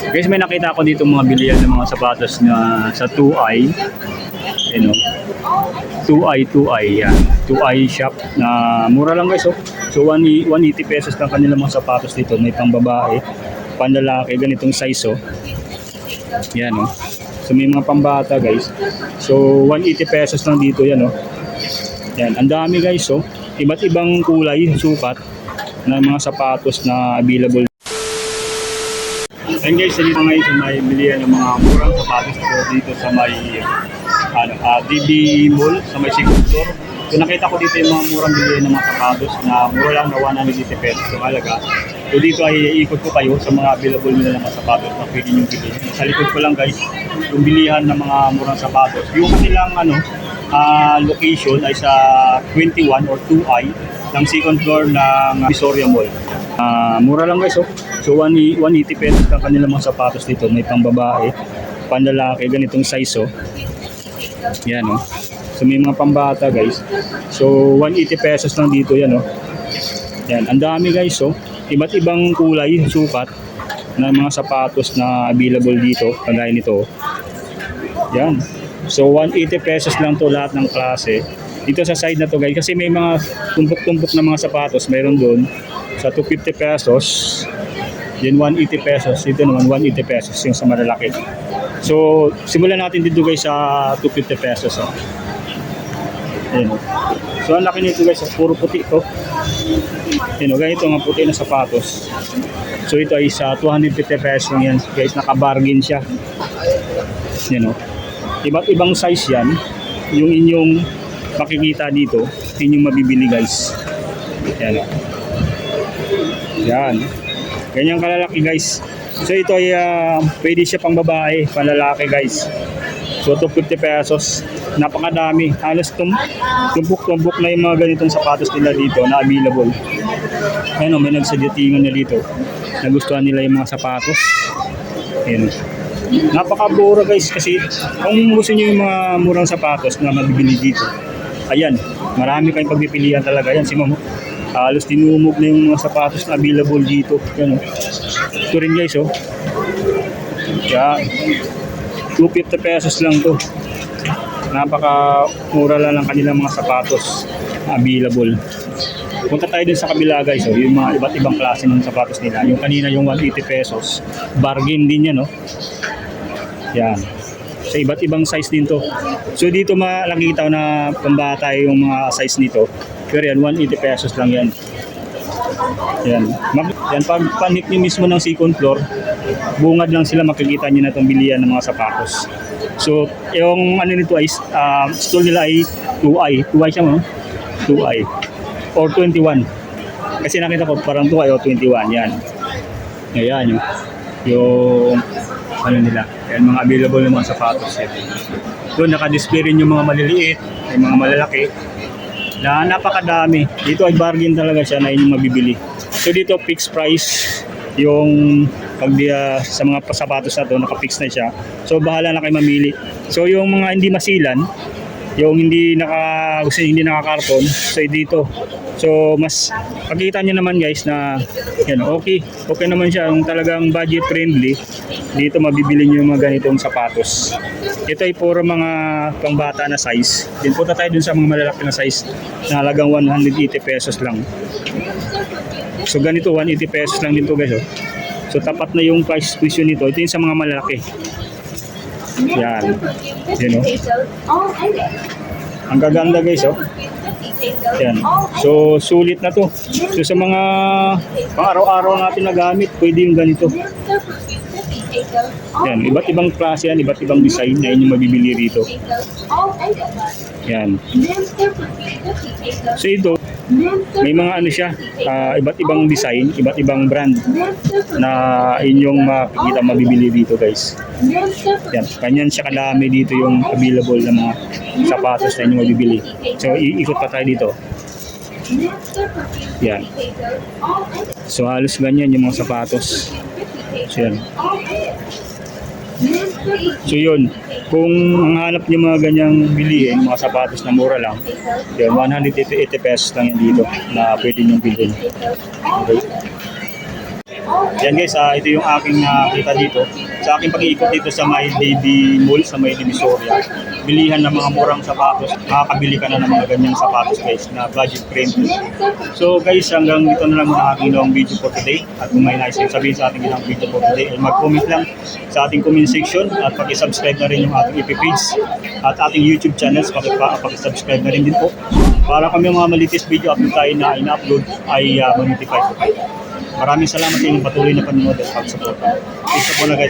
Guys, may nakita ako dito mga bilihan ng mga sapatos na sa 2i. You know, 2i, 2i, yan. 2i shop na mura lang guys, oh. So, 1 180 pesos lang kanila mga sapatos dito. May pang babae, pang lalaki, ganitong size, oh. Yan, oh. So, may mga pambata, guys. So, 180 pesos lang dito, yan, oh. Yan, ang dami, guys, oh. Iba't ibang kulay, sukat ng mga sapatos na available And guys, dito ngayon sa may bilihan ng mga murang sapatos ko dito sa may ano, uh, DB Mall, sa may second floor. So nakita ko dito yung mga murang bilihan ng mga sapatos na mura lang na 180 pesos yung halaga. So dito ay iikot ko kayo sa mga available nila ng mga sapatos na pwede nyo bilhin. Sa likod ko lang guys, yung bilihan ng mga murang sapatos. Yung kanilang ano, ah, location ay sa 21 or 2I ng second floor ng Visoria Mall. Ah, mura lang guys oh. So 1 180 pesos ang kanilang mga sapatos dito. May pang babae, pang lalaki, ganitong size oh. Yan oh. So may mga pambata guys. So 180 pesos lang dito yan oh. Yan, ang dami guys oh. Iba't ibang kulay, sukat ng mga sapatos na available dito, kagaya nito. oh. Yan. So 180 pesos lang to lahat ng klase. Dito sa side na to guys kasi may mga tumpok-tumpok na mga sapatos meron doon sa 250 pesos. Then 180 pesos. Dito naman 180 pesos yung sa malalaki. So simulan natin dito guys sa 250 pesos. Oh. Ayan, oh. So ang laki nito guys, oh, puro puti to. Yan, oh, ganito mga puti na sapatos. So ito ay sa 250 pesos yan guys, naka-bargain siya. Yan o. Iba't ibang size yan. Yung inyong makikita dito, inyong mabibili guys. Yan o. Yan. Ganyan kalalaki guys. So ito ay ah, pwede siya pang babae, pang lalaki guys. So 250 pesos. Napakadami. Halos tum tumpok-tumpok na yung mga ganitong sapatos nila dito na available. Ayun o, may nagsagyatingan na dito. Nagustuhan nila yung mga sapatos. Ayun. Napakabura guys kasi kung gusto niyo yung mga murang sapatos na mabibili dito. Ayan, marami kayong pagpipilian talaga. Yan si Mamo. Halos tinumog na yung mga sapatos na available dito. Yan oh. Ito rin guys oh. Yan. 250 pesos lang to. Napaka mura lang ang kanilang mga sapatos available. Punta tayo din sa kabila guys, oh, yung mga iba't ibang klase ng sapatos nila. Yung kanina yung 180 pesos, bargain din yan, no? Yan. Sa iba't ibang size din to. So dito makikita na pambata yung mga size nito. Pero yan, 180 pesos lang yan. Yan. Mag, yan, pag panik niyo mismo ng second floor, bungad lang sila makikita niyo na itong bilihan ng mga sapatos. So, yung ano nito ay, uh, stall nila ay 2i. 2i siya mo? 2i. Or 21. Kasi nakita ko parang 2i o 21. Yan. Ayan yung, yung ano nila. Yan, mga available ng mga sapatos. Yan. Doon naka-display rin yung mga maliliit, yung mga malalaki na napakadami. Dito ay bargain talaga siya na inyong mabibili. So dito fixed price yung pag ah, sa mga sapatos na to naka-fix na siya. So bahala na kayo mamili. So yung mga hindi masilan, yung hindi naka gusto hindi nakakarton, so dito. So mas pagkita niyo naman guys na yan okay. Okay naman siya yung talagang budget friendly. Dito mabibili niyo yung mga ganitong sapatos. Ito ay puro mga pangbata na size. Din punta tayo dun sa mga malalaki na size na halagang 180 pesos lang. So ganito 180 pesos lang din to guys oh. So tapat na yung price question nito. Ito yung sa mga malalaki. Yan. Yan oh. Ang gaganda guys oh. Yan. So sulit na to. So sa mga araw-araw natin na gamit, pwede yung ganito. Yan, iba't ibang klase yan, iba't ibang design na inyong mabibili rito. Yan. So ito, may mga ano siya, ah, iba't ibang design, iba't ibang brand na inyong makikita mabibili dito guys. Yan, kanyan siya kadami dito yung available na mga sapatos na inyong mabibili. So iikot pa tayo dito. Yan. So halos ganyan yung mga sapatos. So yan. So yun, kung ang hanap niyo mga ganyang bilihin, mga sapatos na mura lang, yun, 180 pesos lang yan dito na pwede niyong bilhin. Okay. Yan guys, ah, ito yung aking ah, kita dito. Sa aking pag-iikot dito sa May Baby Mall, sa May Divisoria. Bilihan ng mga murang sapatos. Makakabili ka na ng mga ganyang sapatos guys na budget friendly. So guys, hanggang dito na lang muna aking ginawang video for today. At kung may nais kayong sabihin sa ating ginawang video for today, ay mag-comment lang sa ating comment section at pag-subscribe na rin yung ating IP page at ating YouTube channels. Pag-subscribe na rin din po. Para kami mga malitis video upload tayo na ina-upload ay uh, ma-notify po kayo. Maraming salamat sa inyong patuloy na panonood at pag-support. Isa po na guys.